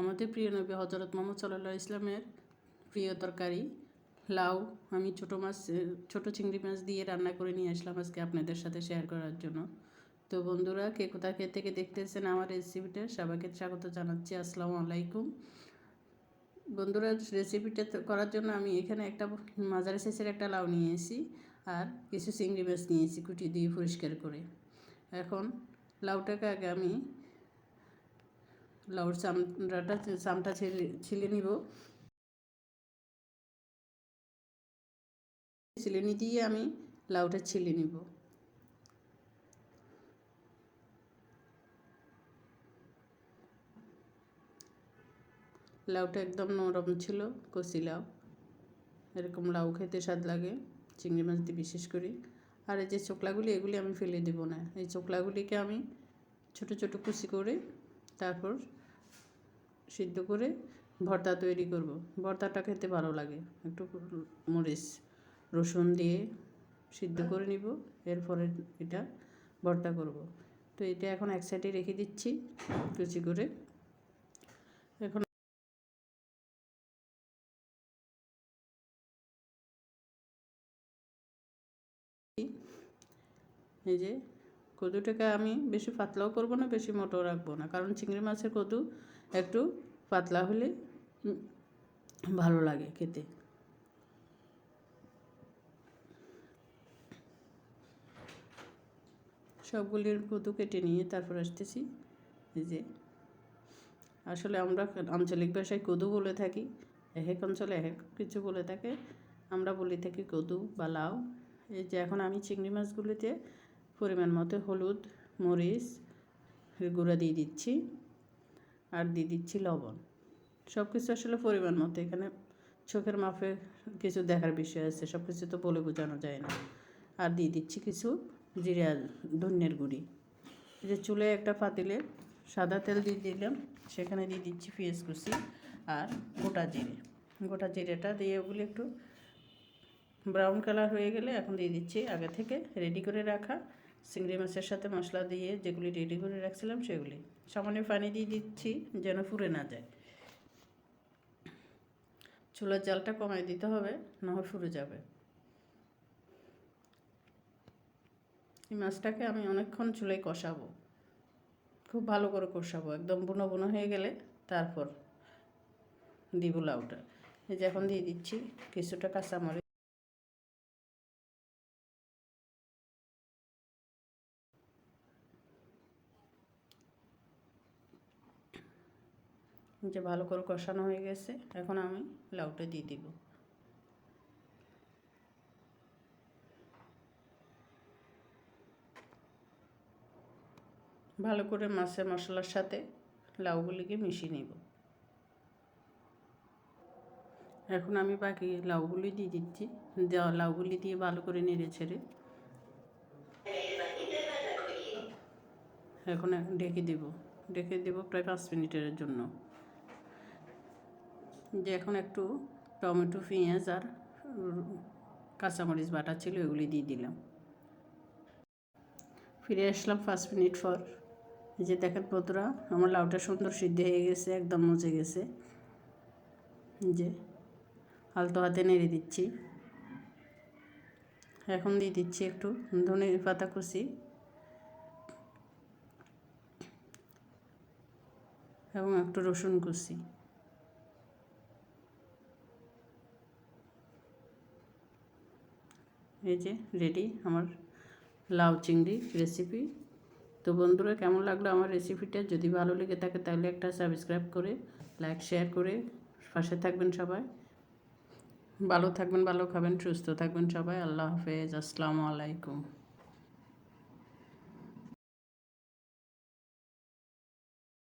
আমাদের প্রিয় নবী হজরত মোহাম্মদ সাল্লাহ ইসলামের প্রিয় তরকারি, লাউ। আমি ছোটো মাছ, ছোটো চিংড়ি মাছ দিয়ে রান্না করে নিয়ে আসলাম আজকে আপনাদের সাথে শেয়ার করার জন্য। তো বন্ধুরা, কে কোথা কে থেকে দেখতেছেন আমার রেসিপিটা সবাইকে স্বাগত জানাচ্ছি। আসসালামু আলাইকুম। বন্ধুরা রেসিপিটা করার জন্য আমি এখানে একটা মাঝারি সাইজের একটা লাউ নিয়ে নিয়েছি আর কিছু চিংড়ি মাছ নিয়েছি কুটি দিয়ে পরিষ্কার করে। এখন লাউটাকে আগে আমি লাউর চামড়াটা চামটা ছিলে ছিলে নিব। ছিলেনি দিয়ে আমি লাউটা ছিলে নিব। লাউটা একদম নরম ছিল কচি লাউ। এরকম লাউ খেতে স্বাদ লাগে, চিংড়ি মাছ দিয়ে বিশেষ করে। আর এই যে চোকলাগুলি, এগুলি আমি ফেলে দেবো না। এই চোকলাগুলিকে আমি ছোট ছোট কুচি করে তারপর সিদ্ধ করে ভর্তা তৈরি করব। ভর্তাটা খেতে ভালো লাগে। একটু মরিচ, রসুন দিয়ে সিদ্ধ করে নিব। এরপরে এটা ভর্তা করব। তো এটা এখন এক সাইডে রেখে দিচ্ছি কুচি করে। এখন এই যে কদুটাকে আমি বেশি পাতলাও করব না, বেশি মোটাও রাখব না। কারণ চিংড়ি মাছের কদু একটু পাতলা হলে ভালো লাগে খেতে। সবগুলির কদু কেটে নিয়ে তারপর আসতেছি। এই যে আসলে আমরা আঞ্চলিক ভাষায় কদু বলে থাকি, এক এক অঞ্চলে এক এক কিছু বলে থাকে। আমরা বলে থাকি কদু বা লাউ। এই যে এখন আমি চিংড়ি মাছগুলিতে পরিমাণ মতো হলুদ, মরিচ গুঁড়া দিয়ে দিচ্ছি আর দিয়ে দিচ্ছি লবণ। সব কিছু আসলে পরিমাণ মতো। এখানে চোখের মাপে কিছু দেখার বিষয় আছে সব কিছু তো বলে বোঝানো যায় না। আর দিয়ে দিচ্ছি কিছু জিরা ধন্যের গুঁড়ি। যে চুলে একটা পাতিলে সাদা তেল দিয়ে দিলাম, সেখানে দিয়ে দিচ্ছি পেঁয়াজ কুচি আর গোটা জিরে। গোটা জিরেটা দিয়ে ওগুলো একটু ব্রাউন কালার হয়ে গেলে এখন দিয়ে দিচ্ছি আগে থেকে রেডি করে রাখা চিংড়ি মাছের সাথে মশলা দিয়ে যেগুলি রেডি করে রাখছিলাম সেগুলি। সামান্য পানি দিয়ে দিচ্ছি যেন ফুরে না যায়। চুলার জালটা কমাই দিতে হবে, না হয় ফুরে যাবে। এই মাছটাকে আমি অনেকক্ষণ চুলায় কষাবো। খুব ভালো করে কষাবো, একদম বুনো বুনো হয়ে গেলে তারপর দিব লাউটা। এই যে এখন দিয়ে দিচ্ছি কিছুটা কাঁচামরিচ। যে ভালো করে কষানো হয়ে গেছে, এখন আমি লাউটা দিয়ে দিব। ভালো করে মাছের মশলার সাথে লাউগুলিকে মিশিয়ে নিব। এখন আমি বাকি লাউগুলি দিয়ে দিচ্ছি। লাউগুলি দিয়ে ভালো করে নেড়ে ছেড়ে এখন ঢেকে দেব। ঢেকে দেব প্রায় পাঁচ মিনিটের জন্য। যে এখন একটু টমেটো, পেঁয়াজ আর কাঁচামরিচ বাটা ছিল, এগুলি দিয়ে দিলাম। ফিরে আসলাম পাঁচ মিনিট পর। যে দেখেন বন্ধুরা, আমার লাউটা সুন্দর সিদ্ধ হয়ে গেছে, একদম মজে গেছে। যে আলতো হাতে নেড়ে দিচ্ছি। এখন দিয়ে দিচ্ছি একটু ধনে পাতা কুচি। এবং একটু রসুন কুচি। এই যে রেডি আমার লাউ চিংড়ি রেসিপি তো বন্ধুরা, কেমন লাগল আমার রেসিপিটা যদি ভালো লেগে থাকে তাহলে একটা সাবস্ক্রাইব করে লাইক শেয়ার করে পাশে থাকবেন সবাই। ভালো থাকবেন, ভালো খাবেন, সুস্থ থাকবেন সবাই। আল্লাহ হাফেজ। আসসালামু আলাইকুম।